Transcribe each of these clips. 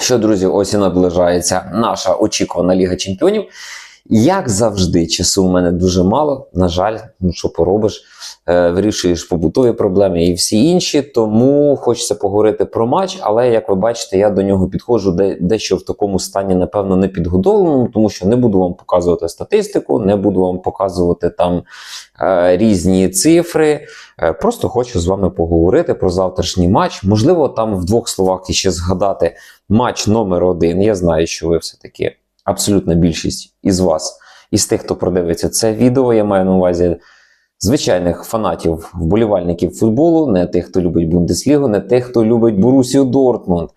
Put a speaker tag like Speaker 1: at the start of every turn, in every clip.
Speaker 1: Що, друзі, ось і наближається наша очікувана Ліга Чемпіонів. Як завжди, часу в мене дуже мало. На жаль, ну що поробиш, е, вирішуєш побутові проблеми і всі інші. Тому хочеться поговорити про матч. Але як ви бачите, я до нього підходжу де, дещо в такому стані, напевно, не підготовленому, тому що не буду вам показувати статистику, не буду вам показувати там е, різні цифри. Е, Просто хочу з вами поговорити про завтрашній матч. Можливо, там в двох словах ще згадати матч номер один. Я знаю, що ви все-таки абсолютна більшість із вас, із тих, хто продивиться це відео, я маю на увазі звичайних фанатів, вболівальників футболу, не тих, хто любить Бундеслігу, не тих, хто любить Борусію Дортмунд.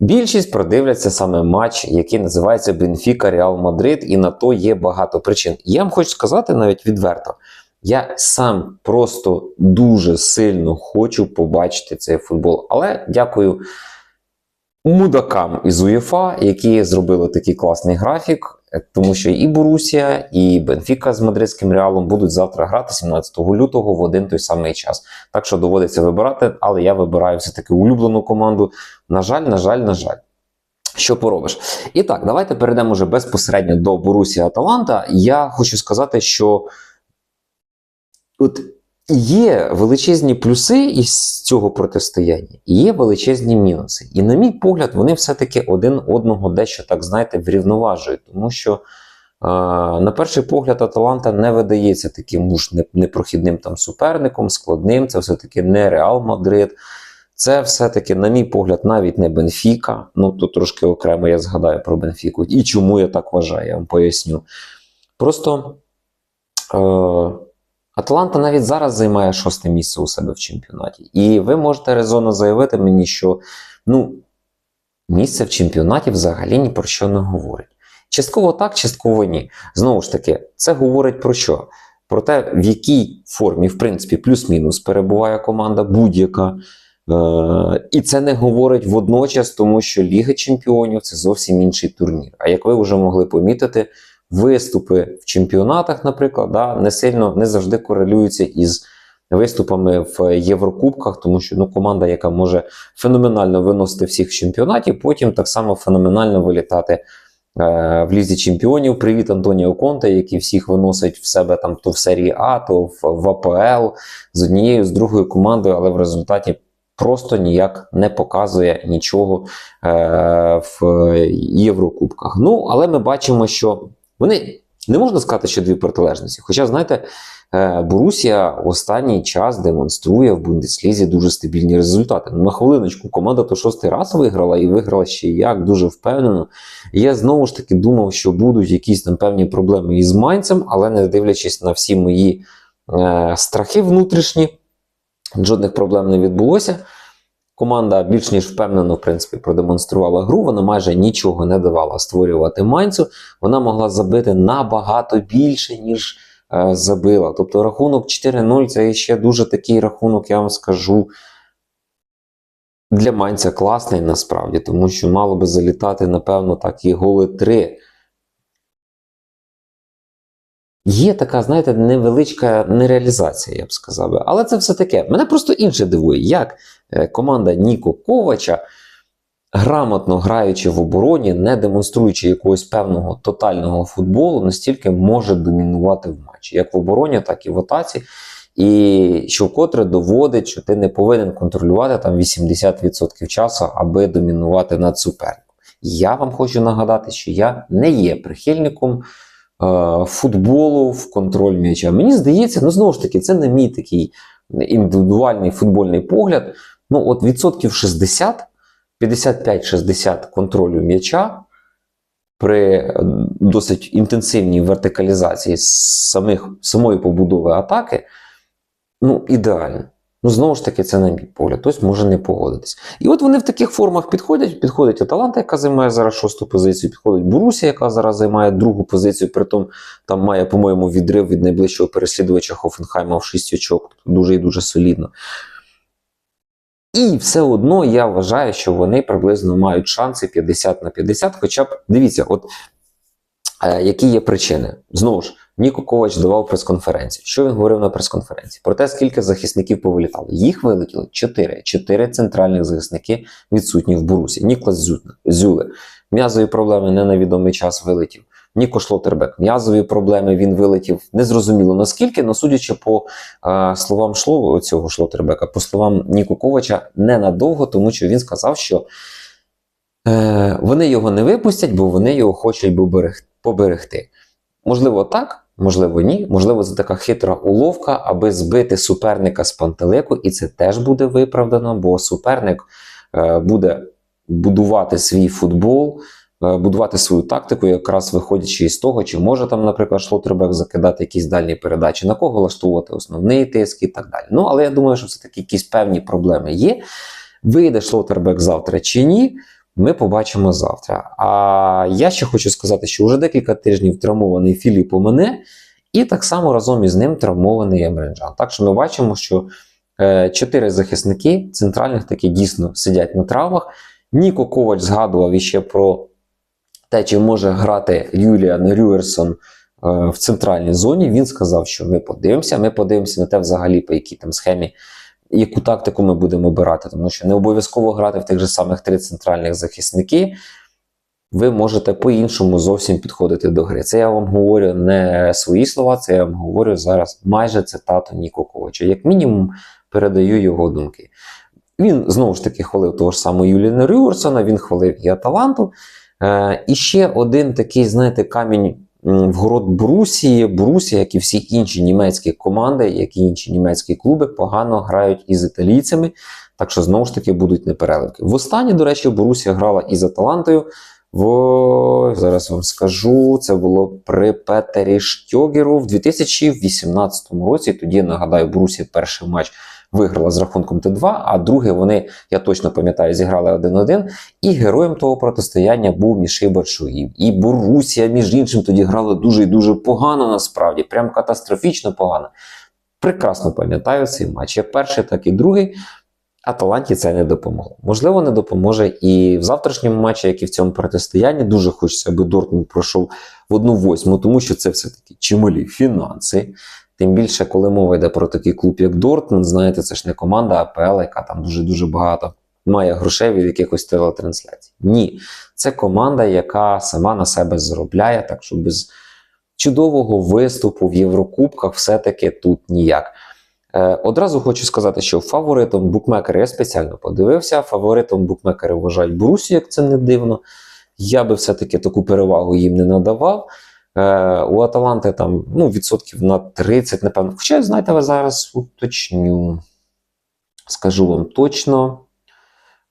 Speaker 1: Більшість продивляться саме матч, який називається Бенфіка Реал Мадрид, і на то є багато причин. Я вам хочу сказати навіть відверто. Я сам просто дуже сильно хочу побачити цей футбол. Але дякую мудакам із УЄФА, які зробили такий класний графік, тому що і Борусія, і Бенфіка з мадридським реалом будуть завтра грати 17 лютого в один той самий час. Так що доводиться вибирати, але я вибираю все-таки улюблену команду. На жаль, на жаль, на жаль. Що поробиш? І так, давайте перейдемо вже безпосередньо до Борусія Аталанта. Я хочу сказати, що от є величезні плюси із цього протистояння, і є величезні мінуси. І, на мій погляд, вони все-таки один одного дещо так, знаєте, врівноважують, тому що. е, На перший погляд, Аталанта не видається таким уж непрохідним там суперником, складним. Це все-таки не Реал Мадрид. Це все-таки, на мій погляд, навіть не Бенфіка. Ну, тут трошки окремо я згадаю про Бенфіку. І чому я так вважаю, я вам поясню. Просто е, Атланта навіть зараз займає шосте місце у себе в чемпіонаті. І ви можете резонно заявити мені, що ну, місце в чемпіонаті взагалі ні про що не говорить. Частково так, частково ні. Знову ж таки, це говорить про що? Про те, в якій формі, в принципі, плюс-мінус перебуває команда будь-яка. Е, і це не говорить водночас, тому що Ліга Чемпіонів це зовсім інший турнір. А як ви вже могли помітити, виступи в чемпіонатах, наприклад, да, не сильно не завжди корелюються із виступами в Єврокубках, тому що ну, команда, яка може феноменально виносити всіх в чемпіонаті, потім так само феноменально вилітати е, в лізі чемпіонів. Привіт Антоніо Конте, який всіх виносить в себе там то в серії А, то в, в АПЛ з однією, з другою командою, але в результаті. Просто ніяк не показує нічого е, в Єврокубках. Ну, але ми бачимо, що вони не можна сказати, що дві протилежності. Хоча, знаєте, е, Борусія останній час демонструє в Бундеслізі дуже стабільні результати. Ну, на хвилиночку, команда то шостий раз виграла і виграла ще як дуже впевнено. Я знову ж таки думав, що будуть якісь там певні проблеми із Майнцем, але не дивлячись на всі мої е, страхи внутрішні, жодних проблем не відбулося. Команда більш ніж впевнено, в принципі, продемонструвала гру. Вона майже нічого не давала створювати Майнцю. Вона могла забити набагато більше, ніж е, забила. Тобто рахунок 4-0 це ще дуже такий рахунок, я вам скажу. Для Майнця класний насправді, тому що мало би залітати, напевно, так і голи 3. Є така, знаєте, невеличка нереалізація, я б сказав. Але це все таке. Мене просто інше дивує, як е, команда Ніко Ковача, грамотно граючи в обороні, не демонструючи якогось певного тотального футболу, настільки може домінувати в матчі, як в обороні, так і в атаці. І що вкотре доводить, що ти не повинен контролювати там 80% часу, аби домінувати над суперником. Я вам хочу нагадати, що я не є прихильником футболу в контроль м'яча. Мені здається, ну знову ж таки, це не мій такий індивідуальний футбольний погляд. Ну, от відсотків 60, 55-60 контролю м'яча при е, досить інтенсивній вертикалізації самих, самої побудови атаки, ну, ідеально. Ну, знову ж таки, це на мій погляд, хтось може не погодитись. І от вони в таких формах підходять. Підходить Аталанта, яка займає зараз шосту позицію, підходить Борусія, яка зараз займає другу позицію, притом там має, по-моєму, відрив від найближчого переслідувача Хофенхайма в 6 очок. Тобто дуже і дуже солідно. І все одно я вважаю, що вони приблизно мають шанси 50 на 50. Хоча б дивіться, от е, які є причини. Знову ж, Ніко Ковач давав прес-конференцію. Що він говорив на прес-конференції? Про те, скільки захисників повилітало. Їх вилетіло чотири. Чотири центральних захисники відсутні в Бурусі. Ніклас Зю- Зюле. М'язові проблеми не на відомий час вилетів. Ніко Шлотербек. М'язові проблеми він вилетів. Незрозуміло наскільки, але судячи по е, словам Шло, цього Шлотербека, по словам Ніко Ковача, ненадовго, тому що він сказав, що е, вони його не випустять, бо вони його хочуть поберегти. Можливо, так, можливо, ні. Можливо, це така хитра уловка, аби збити суперника з пантелику, і це теж буде виправдано, бо суперник е, буде будувати свій футбол, е, будувати свою тактику, якраз виходячи із того, чи може там, наприклад, Шлотербек закидати якісь дальні передачі, на кого влаштовувати основний тиск і так далі. Ну, але я думаю, що все-таки якісь певні проблеми є. Вийде Шлотербек завтра чи ні, ми побачимо завтра. А я ще хочу сказати, що вже декілька тижнів травмований Філіп у мене, і так само разом із ним травмований Емренджан. Так що ми бачимо, що е, чотири захисники центральних таки дійсно сидять на травмах. Ніко Ковач згадував іще про те, чи може грати Юліан Рюерсон е, в центральній зоні. Він сказав, що ми подивимося. Ми подивимося на те, взагалі, по якій там схемі, яку тактику ми будемо обирати, тому що не обов'язково грати в тих же самих три центральних захисники. Ви можете по-іншому зовсім підходити до гри. Це я вам говорю не свої слова, це я вам говорю зараз майже цитату Ніко Ковача. Як мінімум, передаю його думки. Він знову ж таки хвалив того ж самого Юліна Рюерсона, він хвалив і Аталанту. Е, і ще один такий, знаєте, камінь м, в город Брусії. Брусія, як і всі інші німецькі команди, як і інші німецькі клуби, погано грають із італійцями. Так що знову ж таки будуть непереливки. Востаннє, до речі, Борусія грала із Аталантою. В зараз вам скажу, це було при Петері Штьогеру в 2018 році. Тоді нагадаю, Борусія перший матч виграла з рахунком Т2, а другий вони, я точно пам'ятаю, зіграли 1-1. І героєм того протистояння був Мішей Бачуїв. І Борусія, між іншим, тоді грала дуже і дуже погано насправді, прям катастрофічно погано. Прекрасно пам'ятаю цей матч. Як перший, так і другий. Аталанті це не допомогло. Можливо, не допоможе і в завтрашньому матчі, як і в цьому протистоянні. Дуже хочеться, аби Дортмунд пройшов в одну восьму, тому що це все-таки чималі фінанси. Тим більше, коли мова йде про такий клуб, як Дортмунд, знаєте, це ж не команда АПЛ, яка там дуже-дуже багато має грошей від якихось телетрансляцій. Ні, це команда, яка сама на себе заробляє, так що без чудового виступу в Єврокубках все-таки тут ніяк. Е, Одразу хочу сказати, що фаворитом букмекери я спеціально подивився. Фаворитом букмекери вважають Борусію, як це не дивно. Я би все-таки таку перевагу їм не надавав. Е, у Аталанти там ну, відсотків на 30, напевно. Хоча, знаєте, ви зараз уточню. Скажу вам точно.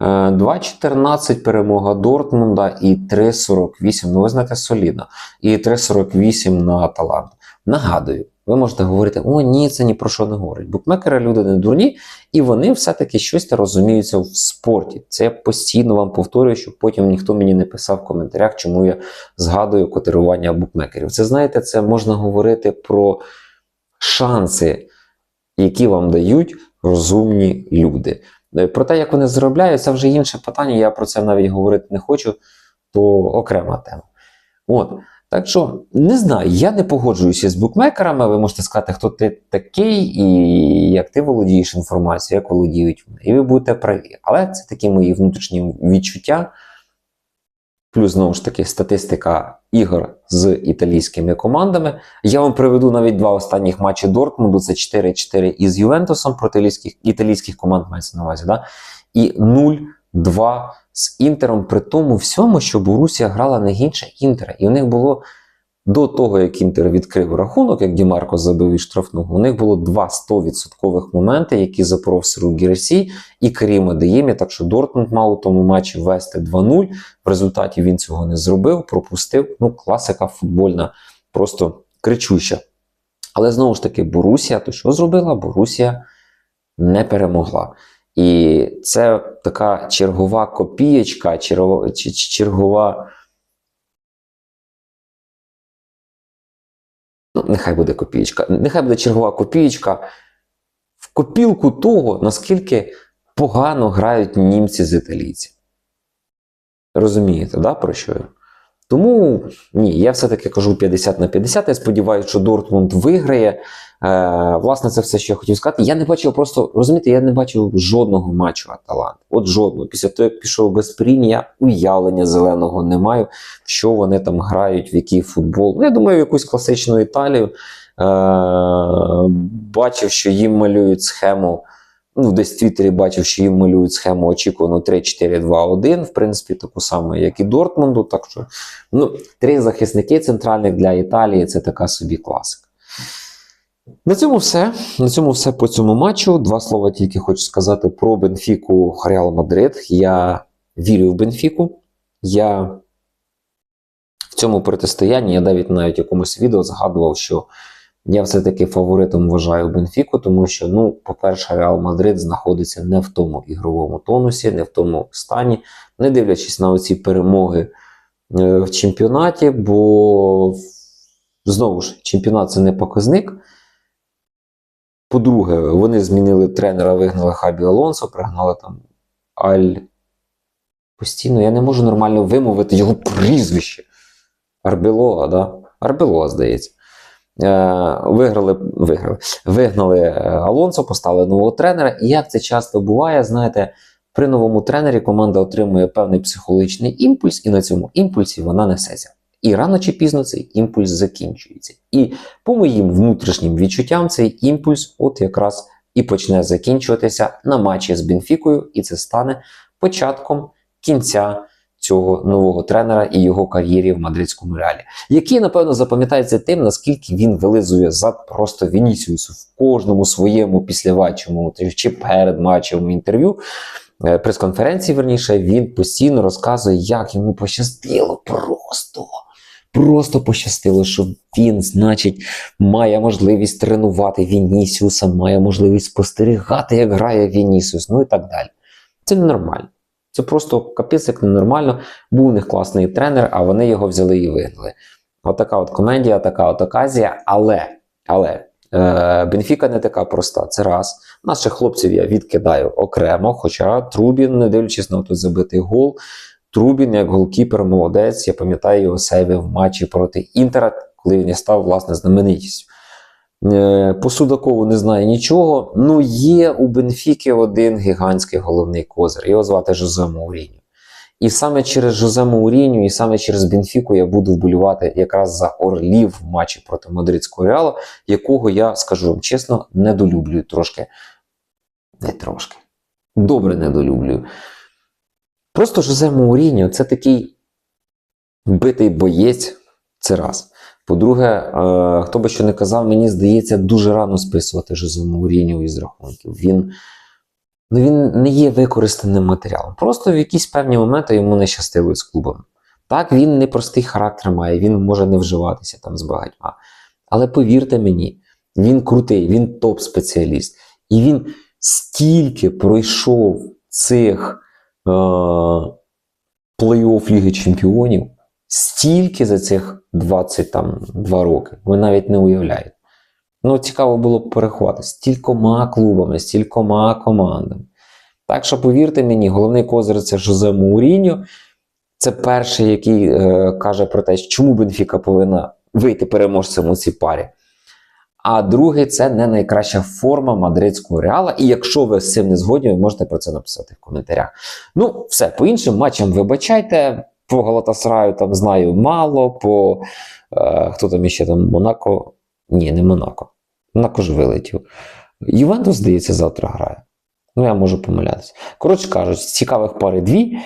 Speaker 1: Е, 2,14 перемога Дортмунда і 3,48. Ну, ви знаєте, солідно. І 3,48 на Аталант. Нагадую, ви можете говорити: о, ні, це ні про що не говорить. Букмекери люди не дурні, і вони все-таки щось розуміються в спорті. Це я постійно вам повторюю, щоб потім ніхто мені не писав в коментарях, чому я згадую котирування букмекерів. Це знаєте, це можна говорити про шанси, які вам дають розумні люди. Про те, як вони заробляють, це вже інше питання. Я про це навіть говорити не хочу, то окрема тема. От. Так що не знаю, я не погоджуюся з букмекерами. Ви можете сказати, хто ти такий, і як ти володієш інформацією, як володіють вони. І ви будете праві. Але це такі мої внутрішні відчуття. Плюс, знову ж таки, статистика ігор з італійськими командами. Я вам приведу навіть два останніх матчі Дортмунду: це 4-4 із Ювентусом проти італійських, італійських команд, мається на увазі, да? і 0-2 з Інтером, при тому всьому, що Борусія грала не гірше Інтера. І у них було до того, як Інтер відкрив рахунок, як Дімарко забив із штрафного, у них було два 100% моменти, які запоров Сиру Герсі і Каріма Деємі. Так що Дортмунд мав у тому матчі вести 2-0. В результаті він цього не зробив, пропустив. Ну, класика футбольна, просто кричуща. Але знову ж таки, Борусія, то що зробила? Борусія не перемогла. І це така чергова копієчка, чергова, чергова. Ну, нехай буде копієчка. Нехай буде чергова копієчка в копілку того, наскільки погано грають німці з італійцями. Розумієте, да, про що я? Тому ні, я все-таки кажу 50 на 50. Я сподіваюся, що Дортмунд виграє. Е, власне, це все, що я хотів сказати. Я не бачив просто, розумієте, я не бачив жодного матчу Аталант. От жодного. Після того, як пішов Гаспрін, я уявлення зеленого не маю, що вони там грають, в який футбол. Ну, я думаю, в якусь класичну Італію. Е, бачив, що їм малюють схему. Ну, десь в Твіттері бачив, що їм малюють схему очікувану 3-4-2-1, в принципі, таку саму, як і Дортмунду. Так що, ну, три захисники центральних для Італії це така собі класика. На цьому все. На цьому все по цьому матчу. Два слова тільки хочу сказати про Бенфіку Реал Мадрид. Я вірю в Бенфіку. Я в цьому протистоянні, я навіть навіть якомусь відео згадував, що я все-таки фаворитом вважаю Бенфіку, тому що, ну, по-перше, Реал Мадрид знаходиться не в тому ігровому тонусі, не в тому стані, не дивлячись на оці перемоги е, в чемпіонаті, бо знову ж чемпіонат це не показник. По-друге, вони змінили тренера, вигнали Хабі Алонсо, пригнали там Аль. Постійно я не можу нормально вимовити його прізвище. Арбелоа, да? Арбелоа, здається. Е, виграли, виграли, вигнали е, Алонсо, поставили нового тренера. І як це часто буває, знаєте, при новому тренері команда отримує певний психологічний імпульс, і на цьому імпульсі вона несеться. І рано чи пізно цей імпульс закінчується. І по моїм внутрішнім відчуттям, цей імпульс от якраз і почне закінчуватися на матчі з Бенфікою, і це стане початком кінця цього нового тренера і його кар'єрі в мадридському реалі, який, напевно, запам'ятається тим, наскільки він вилизує зад просто Вінісіусу в кожному своєму післяватчому чи перед матчевому інтерв'ю. е, Прес-конференції, верніше, він постійно розказує, як йому пощастило просто. Просто пощастило, що він, значить, має можливість тренувати Вінісіуса, має можливість спостерігати, як грає Вінісіус, ну і так далі. Це ненормально. Це просто капець як ненормально. Був у них класний тренер, а вони його взяли і вигнали. Отака от комедія, така от оказія. Але, але е, Бенфіка не така проста. Це раз. Наших хлопців я відкидаю окремо. Хоча Трубін, не дивлячись на той забитий гол, Трубін, як голкіпер, молодець. Я пам'ятаю його сейви в матчі проти Інтера, коли він став власне знаменитістю. Е, По Судакову не знаю нічого. Ну, є у Бенфіки один гігантський головний козир. Його звати Жозе Мауріньо. І саме через Жозе Мауріньо, і саме через Бенфіку я буду вболівати якраз за Орлів в матчі проти Мадридського Реалу, якого я, скажу вам чесно, недолюблюю трошки. Не трошки. Добре недолюблюю. Просто Жозе Мауріньо це такий битий боєць. Це раз. По-друге, е, хто би що не казав, мені здається, дуже рано списувати Жозе Мауріньо із рахунків. Він, ну, він не є використаним матеріалом. Просто в якісь певні моменти йому не щастило з клубом. Так, він непростий характер має, він може не вживатися там з багатьма. Але повірте мені, він крутий, він топ-спеціаліст. І він стільки пройшов цих е, плей-офф Ліги Чемпіонів, стільки за цих 22 роки. Ви навіть не уявляєте. Ну, цікаво було б порахувати стількома клубами, стількома командами. Так що, повірте мені, головний козир це Жозе Мауріньо. Це перший, який е, каже про те, чому Бенфіка повинна вийти переможцем у цій парі. А другий це не найкраща форма мадридського реала. І якщо ви з цим не згодні, ви можете про це написати в коментарях. Ну, все, по іншим матчам вибачайте. По Галатасараю там знаю мало, по е, хто там іще там Монако. Ні, не Монако. Монако ж вилетів. Ювентус, здається, завтра грає. Ну, я можу помилятися. Коротше кажучи, цікавих пари дві.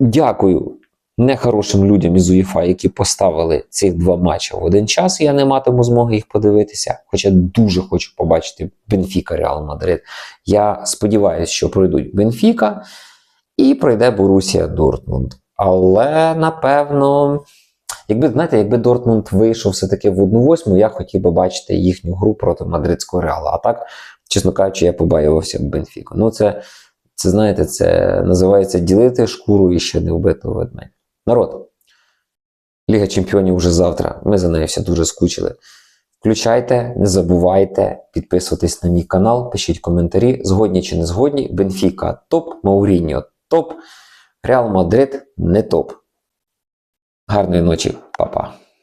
Speaker 1: Дякую нехорошим людям із УЄФА, які поставили ці два матчі в один час. Я не матиму змоги їх подивитися. Хоча дуже хочу побачити Бенфіка Реал Мадрид. Я сподіваюся, що пройдуть Бенфіка і пройде Борусія Дортмунд. Але напевно, якби знаєте, якби Дортмунд вийшов все-таки в 1-8, я хотів би бачити їхню гру проти мадридського реала. А так, чесно кажучи, я побаювався б Бенфіку. Ну, це, це знаєте, це називається ділити шкуру і ще не вбитого ведмедя. Народ. Ліга Чемпіонів вже завтра. Ми за нею всі дуже скучили. Включайте, не забувайте підписуватись на мій канал, пишіть коментарі, згодні чи не згодні. Бенфіка топ, Мауріньо топ, Реал Мадрид не топ. Гарної ночі, Па-па.